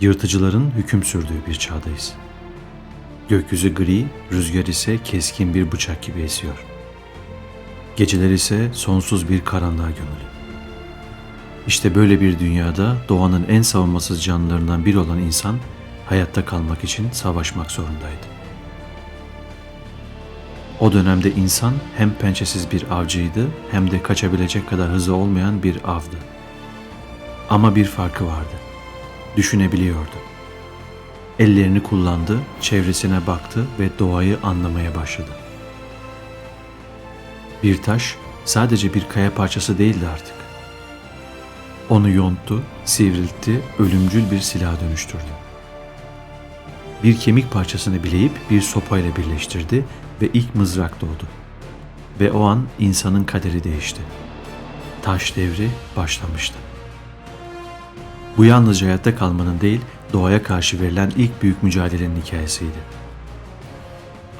Yırtıcıların hüküm sürdüğü bir çağdayız. Gökyüzü gri, rüzgar ise keskin bir bıçak gibi esiyor. Geceler ise sonsuz bir karanlığa gömülü. İşte böyle bir dünyada doğanın en savunmasız canlılarından biri olan insan hayatta kalmak için savaşmak zorundaydı. O dönemde insan hem pençesiz bir avcıydı hem de kaçabilecek kadar hızlı olmayan bir avdı. Ama bir farkı vardı. Düşünebiliyordu. Ellerini kullandı, çevresine baktı ve doğayı anlamaya başladı. Bir taş sadece bir kaya parçası değildi artık. Onu yonttu, sivriltti, ölümcül bir silaha dönüştürdü. Bir kemik parçasını bileyip bir sopayla birleştirdi ve ilk mızrak doğdu. Ve o an insanın kaderi değişti. Taş devri başlamıştı. Bu yalnızca hayatta kalmanın değil, doğaya karşı verilen ilk büyük mücadelenin hikayesiydi.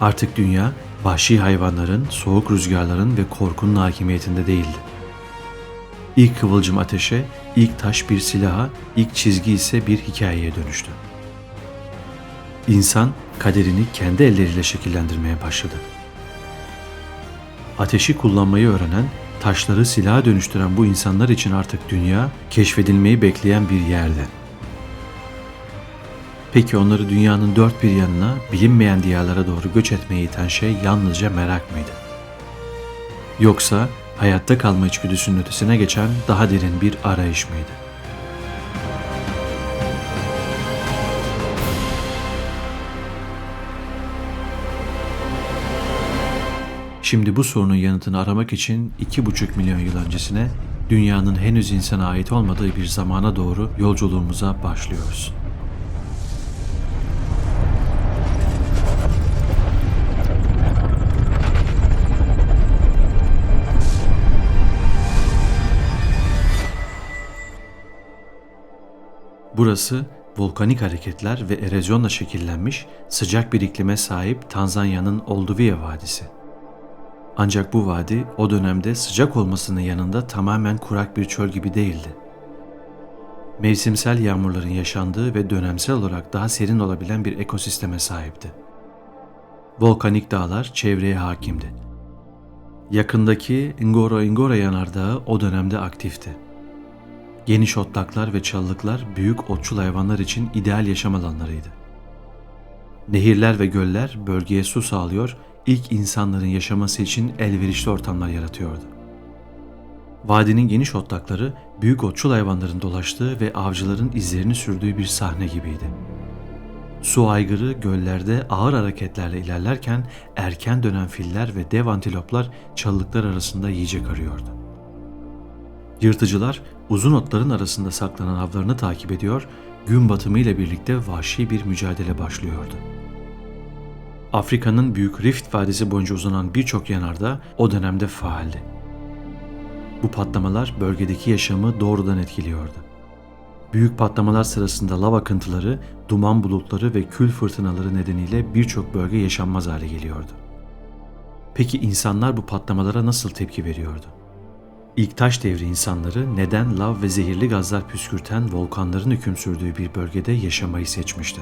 Artık dünya, vahşi hayvanların, soğuk rüzgarların ve korkunun hakimiyetinde değildi. İlk kıvılcım ateşe, ilk taş bir silaha, ilk çizgi ise bir hikayeye dönüştü. İnsan kaderini kendi elleriyle şekillendirmeye başladı. Ateşi kullanmayı öğrenen, taşları silaha dönüştüren bu insanlar için artık dünya keşfedilmeyi bekleyen bir yerde. Peki onları dünyanın dört bir yanına, bilinmeyen diyarlara doğru göç etmeye iten şey yalnızca merak mıydı? Yoksa hayatta kalma içgüdüsünün ötesine geçen daha derin bir arayış mıydı? Şimdi bu sorunun yanıtını aramak için 2,5 milyon yıl öncesine dünyanın henüz insana ait olmadığı bir zamana doğru yolculuğumuza başlıyoruz. Burası volkanik hareketler ve erozyonla şekillenmiş sıcak bir iklime sahip Tanzanya'nın Olduvai Vadisi. Ancak bu vadi o dönemde sıcak olmasının yanında tamamen kurak bir çöl gibi değildi. Mevsimsel yağmurların yaşandığı ve dönemsel olarak daha serin olabilen bir ekosisteme sahipti. Volkanik dağlar çevreye hakimdi. Yakındaki Ngoro Ngoro yanardağı o dönemde aktifti. Geniş otlaklar ve çalılıklar büyük otçul hayvanlar için ideal yaşam alanlarıydı. Nehirler ve göller bölgeye su sağlıyor, ilk insanların yaşaması için elverişli ortamlar yaratıyordu. Vadinin geniş otlakları büyük otçul hayvanların dolaştığı ve avcıların izlerini sürdüğü bir sahne gibiydi. Su aygırı göllerde ağır hareketlerle ilerlerken erken dönen filler ve dev antiloplar çalılıklar arasında yiyecek arıyordu. Yırtıcılar uzun otların arasında saklanan avlarını takip ediyor, gün batımı ile birlikte vahşi bir mücadele başlıyordu. Afrika'nın Büyük Rift Vadisi boyunca uzanan birçok yanardağ o dönemde faaldi. Bu patlamalar bölgedeki yaşamı doğrudan etkiliyordu. Büyük patlamalar sırasında lav akıntıları, duman bulutları ve kül fırtınaları nedeniyle birçok bölge yaşanmaz hale geliyordu. Peki insanlar bu patlamalara nasıl tepki veriyordu? İlk taş devri insanları neden lav ve zehirli gazlar püskürten volkanların hüküm sürdüğü bir bölgede yaşamayı seçmişti?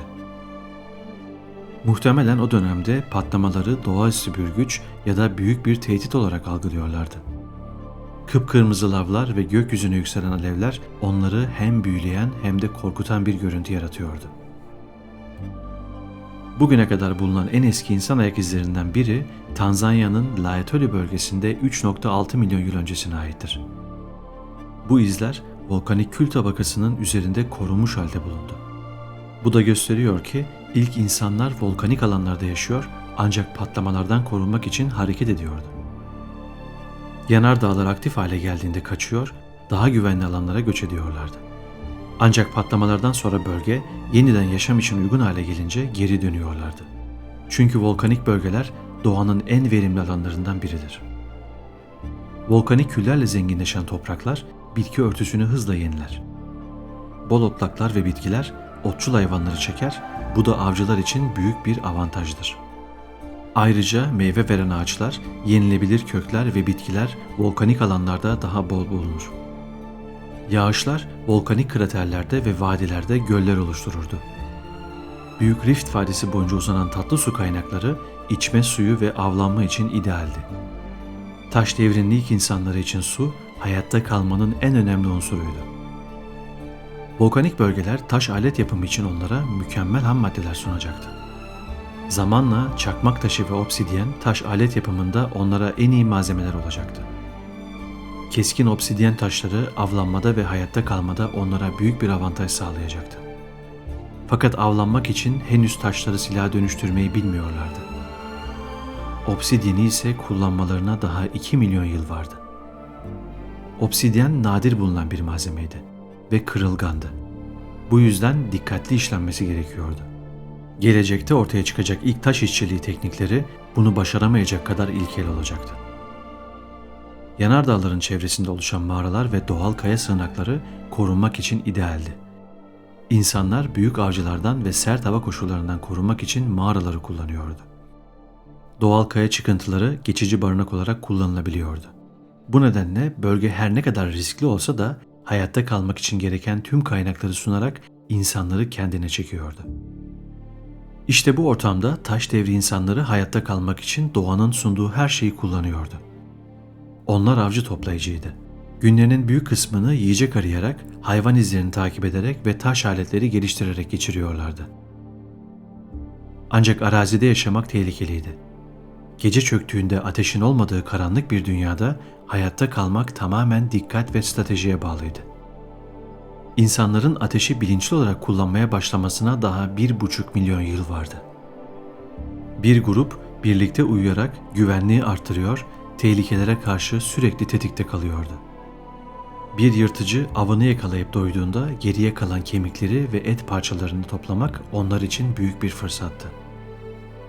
Muhtemelen o dönemde patlamaları doğaüstü bir güç ya da büyük bir tehdit olarak algılıyorlardı. Kıpkırmızı lavlar ve gökyüzüne yükselen alevler onları hem büyüleyen hem de korkutan bir görüntü yaratıyordu. Bugüne kadar bulunan en eski insan ayak izlerinden biri Tanzanya'nın Laetoli bölgesinde 3.6 milyon yıl öncesine aittir. Bu izler volkanik kül tabakasının üzerinde korunmuş halde bulundu. Bu da gösteriyor ki ilk insanlar volkanik alanlarda yaşıyor ancak patlamalardan korunmak için hareket ediyordu. Yanardağlar aktif hale geldiğinde kaçıyor, daha güvenli alanlara göç ediyorlardı. Ancak patlamalardan sonra bölge yeniden yaşam için uygun hale gelince geri dönüyorlardı. Çünkü volkanik bölgeler doğanın en verimli alanlarından biridir. Volkanik küllerle zenginleşen topraklar bitki örtüsünü hızla yeniler. Bol otlaklar ve bitkiler otçul hayvanları çeker, bu da avcılar için büyük bir avantajdır. Ayrıca meyve veren ağaçlar, yenilebilir kökler ve bitkiler volkanik alanlarda daha bol bulunur. Yağışlar volkanik kraterlerde ve vadilerde göller oluştururdu. Büyük Rift Vadisi boyunca uzanan tatlı su kaynakları içme suyu ve avlanma için idealdi. Taş devrinin ilk insanları için su, hayatta kalmanın en önemli unsuruydu. Volkanik bölgeler taş alet yapımı için onlara mükemmel ham maddeler sunacaktı. Zamanla çakmak taşı ve obsidyen taş alet yapımında onlara en iyi malzemeler olacaktı. Keskin obsidyen taşları avlanmada ve hayatta kalmada onlara büyük bir avantaj sağlayacaktı. Fakat avlanmak için henüz taşları silaha dönüştürmeyi bilmiyorlardı. Obsidyeni ise kullanmalarına daha 2 milyon yıl vardı. Obsidyen nadir bulunan bir malzemeydi ve kırılgandı. Bu yüzden dikkatli işlenmesi gerekiyordu. Gelecekte ortaya çıkacak ilk taş işçiliği teknikleri bunu başaramayacak kadar ilkel olacaktı. Yanardağların çevresinde oluşan mağaralar ve doğal kaya sığınakları korunmak için idealdi. İnsanlar büyük avcılardan ve sert hava koşullarından korunmak için mağaraları kullanıyordu. Doğal kaya çıkıntıları geçici barınak olarak kullanılabiliyordu. Bu nedenle bölge her ne kadar riskli olsa da hayatta kalmak için gereken tüm kaynakları sunarak insanları kendine çekiyordu. İşte bu ortamda taş devri insanları hayatta kalmak için doğanın sunduğu her şeyi kullanıyordu. Onlar avcı toplayıcıydı. Günlerinin büyük kısmını yiyecek arayarak, hayvan izlerini takip ederek ve taş aletleri geliştirerek geçiriyorlardı. Ancak arazide yaşamak tehlikeliydi. Gece çöktüğünde ateşin olmadığı karanlık bir dünyada hayatta kalmak tamamen dikkat ve stratejiye bağlıydı. İnsanların ateşi bilinçli olarak kullanmaya başlamasına daha bir buçuk milyon yıl vardı. Bir grup birlikte uyuyarak güvenliği artırıyor, tehlikelere karşı sürekli tetikte kalıyordu. Bir yırtıcı avını yakalayıp doyduğunda geriye kalan kemikleri ve et parçalarını toplamak onlar için büyük bir fırsattı.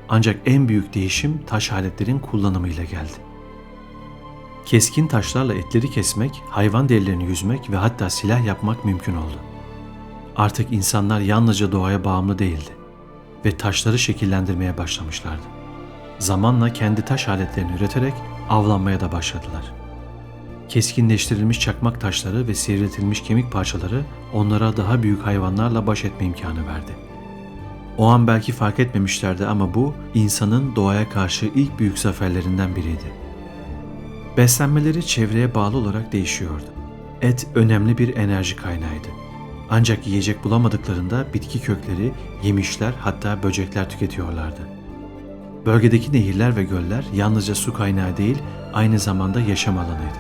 Ancak en büyük değişim taş aletlerin kullanımıyla geldi. Keskin taşlarla etleri kesmek, hayvan derilerini yüzmek ve hatta silah yapmak mümkün oldu. Artık insanlar yalnızca doğaya bağımlı değildi ve taşları şekillendirmeye başlamışlardı. Zamanla kendi taş aletlerini üreterek avlanmaya da başladılar. Keskinleştirilmiş çakmak taşları ve sivriltilmiş kemik parçaları onlara daha büyük hayvanlarla baş etme imkanı verdi. O an belki fark etmemişlerdi ama bu insanın doğaya karşı ilk büyük zaferlerinden biriydi. Beslenmeleri çevreye bağlı olarak değişiyordu. Et önemli bir enerji kaynağıydı. Ancak yiyecek bulamadıklarında bitki kökleri, yemişler hatta böcekler tüketiyorlardı. Bölgedeki nehirler ve göller yalnızca su kaynağı değil, aynı zamanda yaşam alanıydı.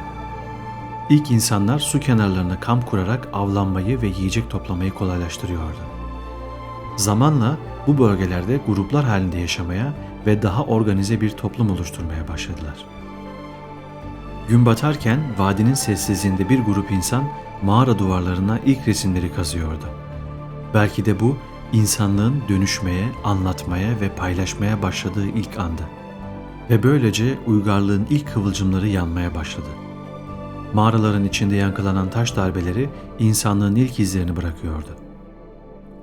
İlk insanlar su kenarlarına kamp kurarak avlanmayı ve yiyecek toplamayı kolaylaştırıyordu. Zamanla bu bölgelerde gruplar halinde yaşamaya ve daha organize bir toplum oluşturmaya başladılar. Gün batarken vadinin sessizliğinde bir grup insan mağara duvarlarına ilk resimleri kazıyordu. Belki de bu insanlığın dönüşmeye, anlatmaya ve paylaşmaya başladığı ilk andı. Ve böylece uygarlığın ilk kıvılcımları yanmaya başladı. Mağaraların içinde yankılanan taş darbeleri insanlığın ilk izlerini bırakıyordu.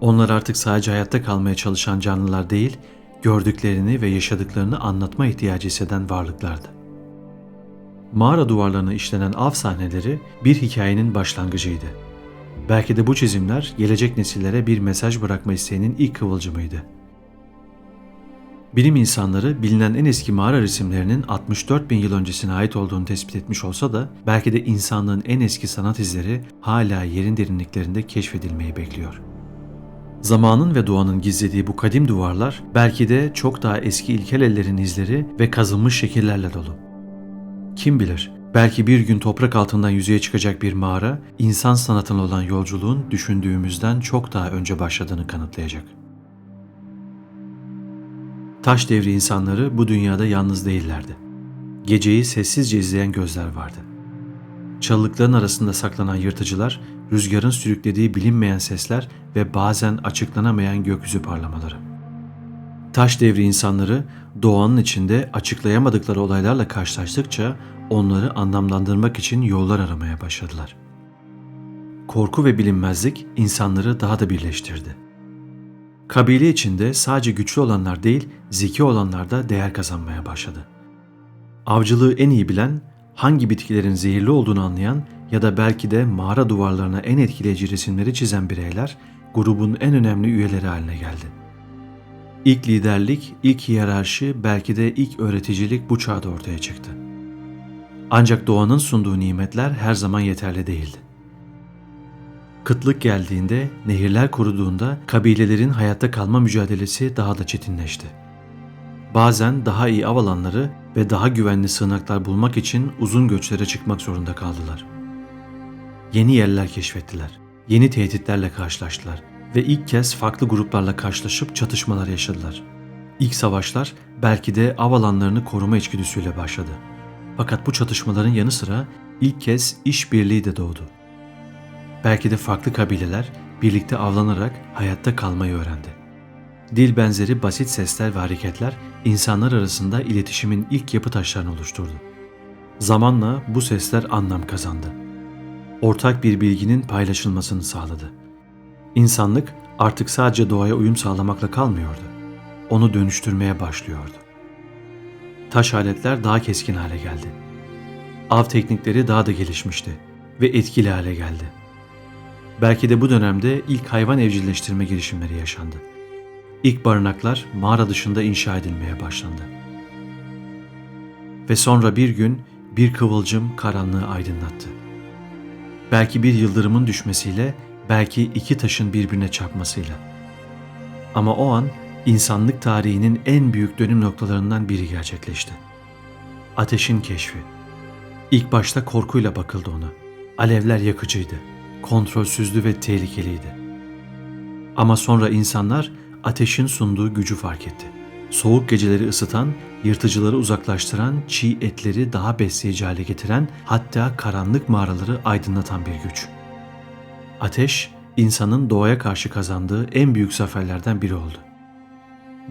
Onlar artık sadece hayatta kalmaya çalışan canlılar değil, gördüklerini ve yaşadıklarını anlatma ihtiyacı hisseden varlıklardı. Mağara duvarlarına işlenen av sahneleri bir hikayenin başlangıcıydı. Belki de bu çizimler gelecek nesillere bir mesaj bırakma isteğinin ilk kıvılcımıydı. Bilim insanları bilinen en eski mağara resimlerinin 64 bin yıl öncesine ait olduğunu tespit etmiş olsa da belki de insanlığın en eski sanat izleri hala yerin derinliklerinde keşfedilmeyi bekliyor. Zamanın ve doğanın gizlediği bu kadim duvarlar belki de çok daha eski ilkel ellerin izleri ve kazınmış şekillerle dolu. Kim bilir, belki bir gün toprak altından yüzeye çıkacak bir mağara, insan sanatına olan yolculuğun düşündüğümüzden çok daha önce başladığını kanıtlayacak. Taş devri insanları bu dünyada yalnız değillerdi. Geceyi sessizce izleyen gözler vardı. Çalılıkların arasında saklanan yırtıcılar, rüzgarın sürüklediği bilinmeyen sesler ve bazen açıklanamayan gökyüzü parlamaları. Taş devri insanları doğanın içinde açıklayamadıkları olaylarla karşılaştıkça onları anlamlandırmak için yollar aramaya başladılar. Korku ve bilinmezlik insanları daha da birleştirdi. Kabile içinde sadece güçlü olanlar değil, zeki olanlar da değer kazanmaya başladı. Avcılığı en iyi bilen, hangi bitkilerin zehirli olduğunu anlayan, ya da belki de mağara duvarlarına en etkileyici resimleri çizen bireyler grubun en önemli üyeleri haline geldi. İlk liderlik, ilk hiyerarşi, belki de ilk öğreticilik bu çağda ortaya çıktı. Ancak doğanın sunduğu nimetler her zaman yeterli değildi. Kıtlık geldiğinde, nehirler kuruduğunda kabilelerin hayatta kalma mücadelesi daha da çetinleşti. Bazen daha iyi av alanları ve daha güvenli sığınaklar bulmak için uzun göçlere çıkmak zorunda kaldılar. Yeni yerler keşfettiler, yeni tehditlerle karşılaştılar ve ilk kez farklı gruplarla karşılaşıp çatışmalar yaşadılar. İlk savaşlar belki de av alanlarını koruma içgüdüsüyle başladı. Fakat bu çatışmaların yanı sıra ilk kez işbirliği de doğdu. Belki de farklı kabileler birlikte avlanarak hayatta kalmayı öğrendi. Dil benzeri basit sesler ve hareketler insanlar arasında iletişimin ilk yapı taşlarını oluşturdu. Zamanla bu sesler anlam kazandı. Ortak bir bilginin paylaşılmasını sağladı. İnsanlık artık sadece doğaya uyum sağlamakla kalmıyordu. Onu dönüştürmeye başlıyordu. Taş aletler daha keskin hale geldi. Av teknikleri daha da gelişmişti ve etkili hale geldi. Belki de bu dönemde ilk hayvan evcilleştirme girişimleri yaşandı. İlk barınaklar mağara dışında inşa edilmeye başlandı. Ve sonra bir gün bir kıvılcım karanlığı aydınlattı. Belki bir yıldırımın düşmesiyle, belki iki taşın birbirine çarpmasıyla. Ama o an insanlık tarihinin en büyük dönüm noktalarından biri gerçekleşti. Ateşin keşfi. İlk başta korkuyla bakıldı ona. Alevler yakıcıydı, kontrolsüzdü ve tehlikeliydi. Ama sonra insanlar ateşin sunduğu gücü fark etti. Soğuk geceleri ısıtan, yırtıcıları uzaklaştıran, çiğ etleri daha besleyici hale getiren, hatta karanlık mağaraları aydınlatan bir güç. Ateş, insanın doğaya karşı kazandığı en büyük zaferlerden biri oldu.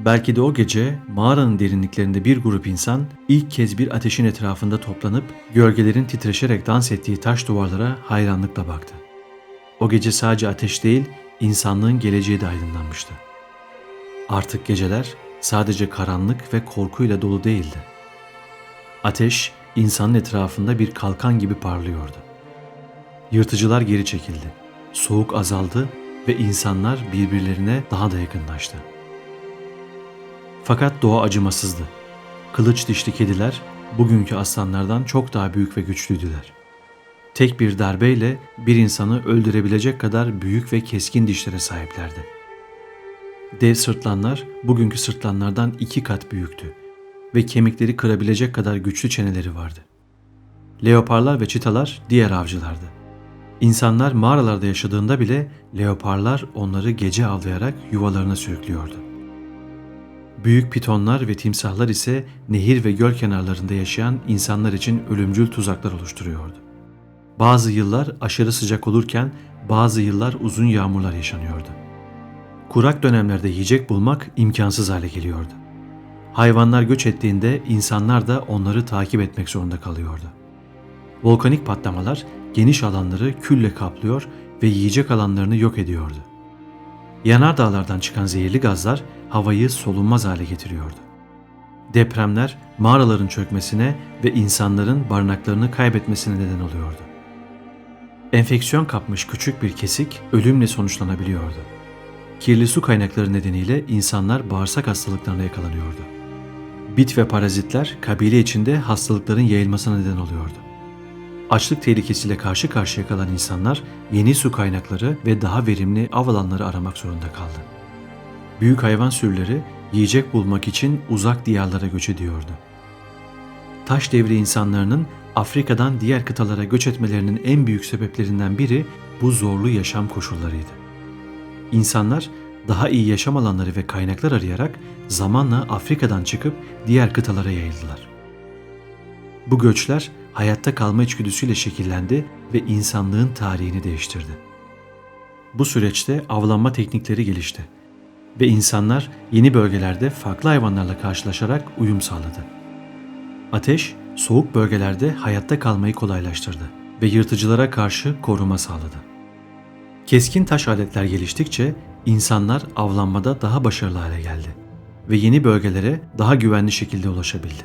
Belki de o gece mağaranın derinliklerinde bir grup insan ilk kez bir ateşin etrafında toplanıp gölgelerin titreşerek dans ettiği taş duvarlara hayranlıkla baktı. O gece sadece ateş değil, insanlığın geleceği de aydınlanmıştı. Artık geceler sadece karanlık ve korkuyla dolu değildi. Ateş insanın etrafında bir kalkan gibi parlıyordu. Yırtıcılar geri çekildi. Soğuk azaldı ve insanlar birbirlerine daha da yakınlaştı. Fakat doğa acımasızdı. Kılıç dişli kediler bugünkü aslanlardan çok daha büyük ve güçlüydüler. Tek bir darbeyle bir insanı öldürebilecek kadar büyük ve keskin dişlere sahiplerdi. Dev sırtlanlar bugünkü sırtlanlardan iki kat büyüktü ve kemikleri kırabilecek kadar güçlü çeneleri vardı. Leoparlar ve çitalar diğer avcılardı. İnsanlar mağaralarda yaşadığında bile leoparlar onları gece avlayarak yuvalarına sürüklüyordu. Büyük pitonlar ve timsahlar ise nehir ve göl kenarlarında yaşayan insanlar için ölümcül tuzaklar oluşturuyordu. Bazı yıllar aşırı sıcak olurken bazı yıllar uzun yağmurlar yaşanıyordu. Kurak dönemlerde yiyecek bulmak imkansız hale geliyordu. Hayvanlar göç ettiğinde insanlar da onları takip etmek zorunda kalıyordu. Volkanik patlamalar geniş alanları külle kaplıyor ve yiyecek alanlarını yok ediyordu. Yanardağlardan çıkan zehirli gazlar havayı solunmaz hale getiriyordu. Depremler mağaraların çökmesine ve insanların barınaklarını kaybetmesine neden oluyordu. Enfeksiyon kapmış küçük bir kesik ölümle sonuçlanabiliyordu. Kirli su kaynakları nedeniyle insanlar bağırsak hastalıklarına yakalanıyordu. Bit ve parazitler kabile içinde hastalıkların yayılmasına neden oluyordu. Açlık tehlikesiyle karşı karşıya kalan insanlar yeni su kaynakları ve daha verimli av alanları aramak zorunda kaldı. Büyük hayvan sürüleri yiyecek bulmak için uzak diyarlara göç ediyordu. Taş devri insanlarının Afrika'dan diğer kıtalara göç etmelerinin en büyük sebeplerinden biri bu zorlu yaşam koşullarıydı. İnsanlar daha iyi yaşam alanları ve kaynaklar arayarak zamanla Afrika'dan çıkıp diğer kıtalara yayıldılar. Bu göçler hayatta kalma içgüdüsüyle şekillendi ve insanlığın tarihini değiştirdi. Bu süreçte avlanma teknikleri gelişti ve insanlar yeni bölgelerde farklı hayvanlarla karşılaşarak uyum sağladı. Ateş, soğuk bölgelerde hayatta kalmayı kolaylaştırdı ve yırtıcılara karşı koruma sağladı. Keskin taş aletler geliştikçe insanlar avlanmada daha başarılı hale geldi ve yeni bölgelere daha güvenli şekilde ulaşabildi.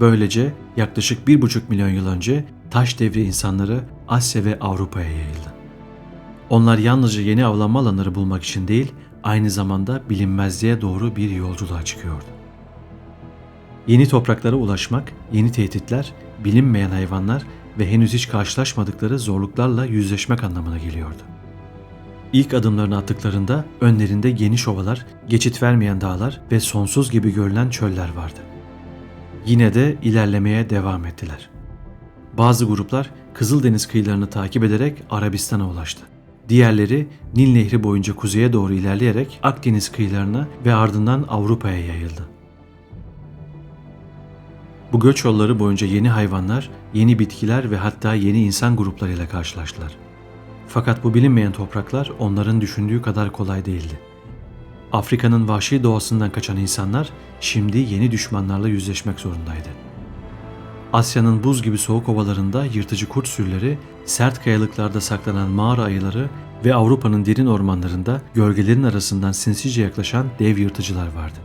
Böylece yaklaşık 1,5 milyon yıl önce taş devri insanları Asya ve Avrupa'ya yayıldı. Onlar yalnızca yeni avlanma alanları bulmak için değil, aynı zamanda bilinmezliğe doğru bir yolculuğa çıkıyordu. Yeni topraklara ulaşmak, yeni tehditler, bilinmeyen hayvanlar ve henüz hiç karşılaşmadıkları zorluklarla yüzleşmek anlamına geliyordu. İlk adımlarını attıklarında önlerinde geniş ovalar, geçit vermeyen dağlar ve sonsuz gibi görülen çöller vardı. Yine de ilerlemeye devam ettiler. Bazı gruplar Kızıldeniz kıyılarını takip ederek Arabistan'a ulaştı. Diğerleri Nil Nehri boyunca kuzeye doğru ilerleyerek Akdeniz kıyılarına ve ardından Avrupa'ya yayıldı. Bu göç yolları boyunca yeni hayvanlar, yeni bitkiler ve hatta yeni insan gruplarıyla karşılaştılar. Fakat bu bilinmeyen topraklar onların düşündüğü kadar kolay değildi. Afrika'nın vahşi doğasından kaçan insanlar şimdi yeni düşmanlarla yüzleşmek zorundaydı. Asya'nın buz gibi soğuk ovalarında yırtıcı kurt sürüleri, sert kayalıklarda saklanan mağara ayıları ve Avrupa'nın derin ormanlarında gölgelerin arasından sinsice yaklaşan dev yırtıcılar vardı.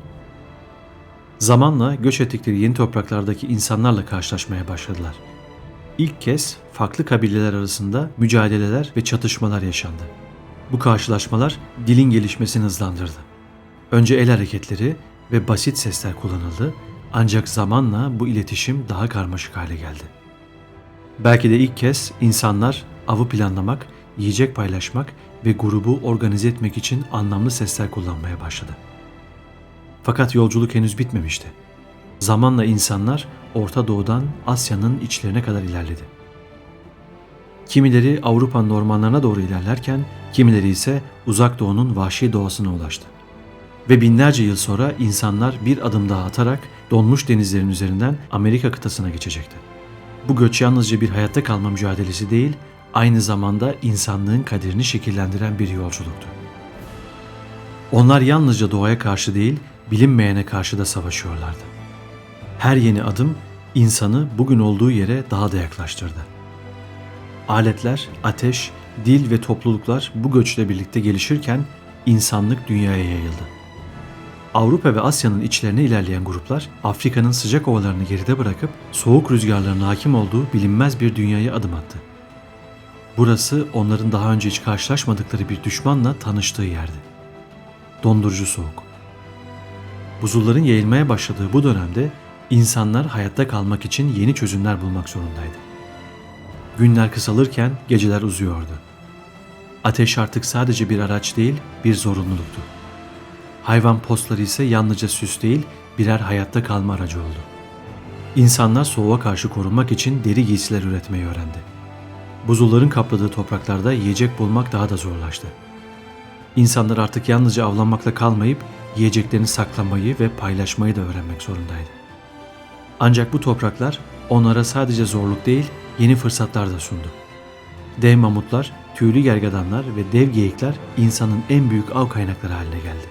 Zamanla göç ettikleri yeni topraklardaki insanlarla karşılaşmaya başladılar. İlk kez farklı kabileler arasında mücadeleler ve çatışmalar yaşandı. Bu karşılaşmalar dilin gelişmesini hızlandırdı. Önce el hareketleri ve basit sesler kullanıldı ancak zamanla bu iletişim daha karmaşık hale geldi. Belki de ilk kez insanlar avı planlamak, yiyecek paylaşmak ve grubu organize etmek için anlamlı sesler kullanmaya başladı. Fakat yolculuk henüz bitmemişti. Zamanla insanlar Orta Doğu'dan Asya'nın içlerine kadar ilerledi. Kimileri Avrupa'nın ormanlarına doğru ilerlerken, kimileri ise Uzak Doğu'nun vahşi doğasına ulaştı. Ve binlerce yıl sonra insanlar bir adım daha atarak donmuş denizlerin üzerinden Amerika kıtasına geçecekti. Bu göç yalnızca bir hayatta kalma mücadelesi değil, aynı zamanda insanlığın kaderini şekillendiren bir yolculuktu. Onlar yalnızca doğaya karşı değil, bilinmeyene karşı da savaşıyorlardı. Her yeni adım insanı bugün olduğu yere daha da yaklaştırdı. Aletler, ateş, dil ve topluluklar bu göçle birlikte gelişirken insanlık dünyaya yayıldı. Avrupa ve Asya'nın içlerine ilerleyen gruplar Afrika'nın sıcak ovalarını geride bırakıp soğuk rüzgarların hakim olduğu bilinmez bir dünyaya adım attı. Burası onların daha önce hiç karşılaşmadıkları bir düşmanla tanıştığı yerdi. Dondurucu soğuk. Buzulların yayılmaya başladığı bu dönemde insanlar hayatta kalmak için yeni çözümler bulmak zorundaydı. Günler kısalırken geceler uzuyordu. Ateş artık sadece bir araç değil, bir zorunluluktu. Hayvan postları ise yalnızca süs değil, birer hayatta kalma aracı oldu. İnsanlar soğuğa karşı korunmak için deri giysiler üretmeyi öğrendi. Buzulların kapladığı topraklarda yiyecek bulmak daha da zorlaştı. İnsanlar artık yalnızca avlanmakla kalmayıp yiyeceklerini saklamayı ve paylaşmayı da öğrenmek zorundaydı. Ancak bu topraklar onlara sadece zorluk değil, yeni fırsatlar da sundu. Dev mamutlar, tüylü gergedanlar ve dev geyikler insanın en büyük av kaynakları haline geldi.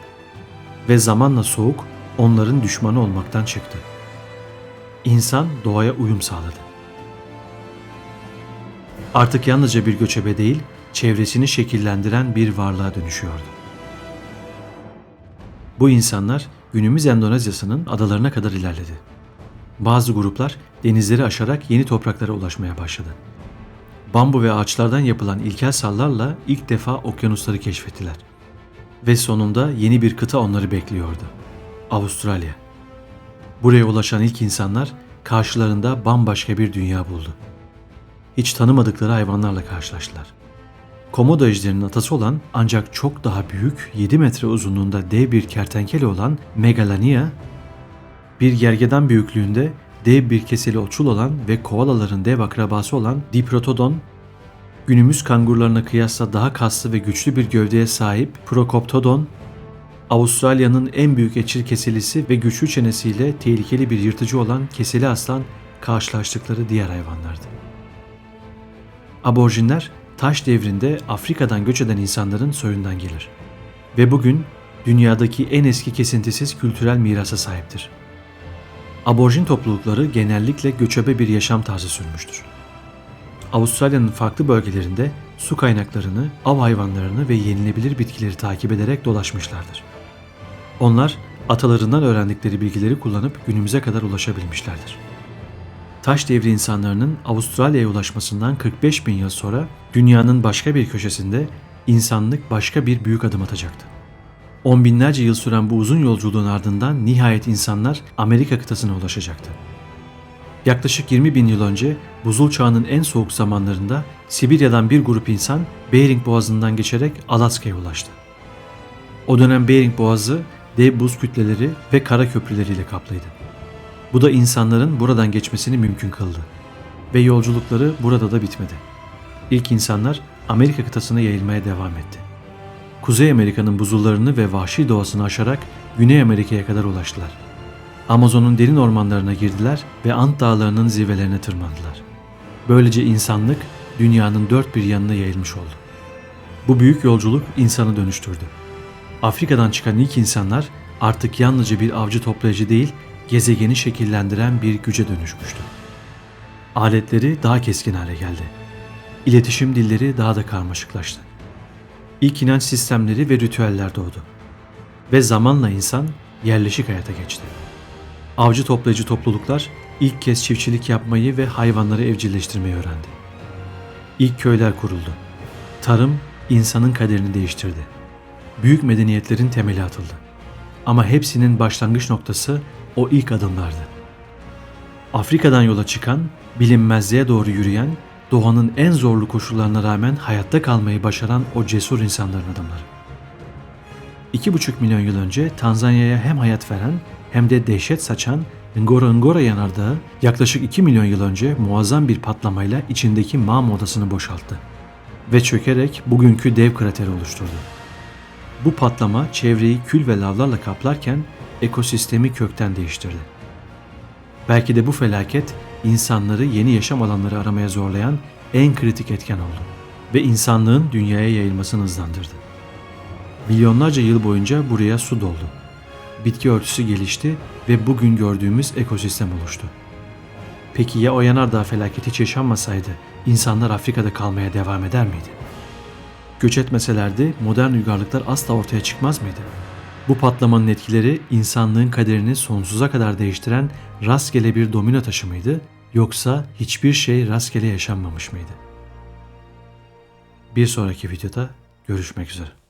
Ve zamanla soğuk onların düşmanı olmaktan çıktı. İnsan doğaya uyum sağladı. Artık yalnızca bir göçebe değil, çevresini şekillendiren bir varlığa dönüşüyordu. Bu insanlar günümüz Endonezya'sının adalarına kadar ilerledi. Bazı gruplar denizleri aşarak yeni topraklara ulaşmaya başladı. Bambu ve ağaçlardan yapılan ilkel sallarla ilk defa okyanusları keşfettiler. Ve sonunda yeni bir kıta onları bekliyordu. Avustralya. Buraya ulaşan ilk insanlar karşılarında bambaşka bir dünya buldu. Hiç tanımadıkları hayvanlarla karşılaştılar. Komodo ejderinin atası olan ancak çok daha büyük 7 metre uzunluğunda dev bir kertenkele olan Megalania, bir gergedan büyüklüğünde dev bir keseli otçul olan ve koalaların dev akrabası olan Diprotodon, günümüz kangurlarına kıyasla daha kaslı ve güçlü bir gövdeye sahip Procoptodon, Avustralya'nın en büyük etçil keselisi ve güçlü çenesiyle tehlikeli bir yırtıcı olan keseli aslan karşılaştıkları diğer hayvanlardı. Aborjinler taş devrinde Afrika'dan göç eden insanların soyundan gelir. Ve bugün dünyadaki en eski kesintisiz kültürel mirasa sahiptir. Aborjin toplulukları genellikle göçebe bir yaşam tarzı sürmüştür. Avustralya'nın farklı bölgelerinde su kaynaklarını, av hayvanlarını ve yenilebilir bitkileri takip ederek dolaşmışlardır. Onlar atalarından öğrendikleri bilgileri kullanıp günümüze kadar ulaşabilmişlerdir. Taş devri insanlarının Avustralya'ya ulaşmasından 45 bin yıl sonra dünyanın başka bir köşesinde insanlık başka bir büyük adım atacaktı. On binlerce yıl süren bu uzun yolculuğun ardından nihayet insanlar Amerika kıtasına ulaşacaktı. Yaklaşık 20 bin yıl önce buzul çağının en soğuk zamanlarında Sibirya'dan bir grup insan Bering Boğazı'ndan geçerek Alaska'ya ulaştı. O dönem Bering Boğazı dev buz kütleleri ve kara köprüleriyle kaplıydı. Bu da insanların buradan geçmesini mümkün kıldı. Ve yolculukları burada da bitmedi. İlk insanlar Amerika kıtasına yayılmaya devam etti. Kuzey Amerika'nın buzullarını ve vahşi doğasını aşarak Güney Amerika'ya kadar ulaştılar. Amazon'un derin ormanlarına girdiler ve Ant dağlarının zirvelerine tırmandılar. Böylece insanlık dünyanın dört bir yanına yayılmış oldu. Bu büyük yolculuk insanı dönüştürdü. Afrika'dan çıkan ilk insanlar artık yalnızca bir avcı toplayıcı değil, gezegeni şekillendiren bir güce dönüşmüştü. Aletleri daha keskin hale geldi. İletişim dilleri daha da karmaşıklaştı. İlk inanç sistemleri ve ritüeller doğdu. Ve zamanla insan yerleşik hayata geçti. Avcı toplayıcı topluluklar ilk kez çiftçilik yapmayı ve hayvanları evcilleştirmeyi öğrendi. İlk köyler kuruldu. Tarım insanın kaderini değiştirdi. Büyük medeniyetlerin temeli atıldı. Ama hepsinin başlangıç noktası o ilk adımlardı. Afrika'dan yola çıkan, bilinmezliğe doğru yürüyen, doğanın en zorlu koşullarına rağmen hayatta kalmayı başaran o cesur insanların. İki buçuk milyon yıl önce Tanzanya'ya hem hayat veren hem de dehşet saçan Ngora Ngora yanardağı yaklaşık 2 milyon yıl önce muazzam bir patlamayla içindeki mağma odasını boşalttı ve çökerek bugünkü dev krateri oluşturdu. Bu patlama çevreyi kül ve lavlarla kaplarken ekosistemi kökten değiştirdi. Belki de bu felaket insanları yeni yaşam alanları aramaya zorlayan en kritik etken oldu ve insanlığın dünyaya yayılmasını hızlandırdı. Milyonlarca yıl boyunca buraya su doldu. Bitki örtüsü gelişti ve bugün gördüğümüz ekosistem oluştu. Peki ya o yanardağ felaketi hiç yaşanmasaydı insanlar Afrika'da kalmaya devam eder miydi? Göç etmeselerdi modern uygarlıklar asla ortaya çıkmaz mıydı? Bu patlamanın etkileri insanlığın kaderini sonsuza kadar değiştiren rastgele bir domino taşı mıydı yoksa hiçbir şey rastgele yaşanmamış mıydı? Bir sonraki videoda görüşmek üzere.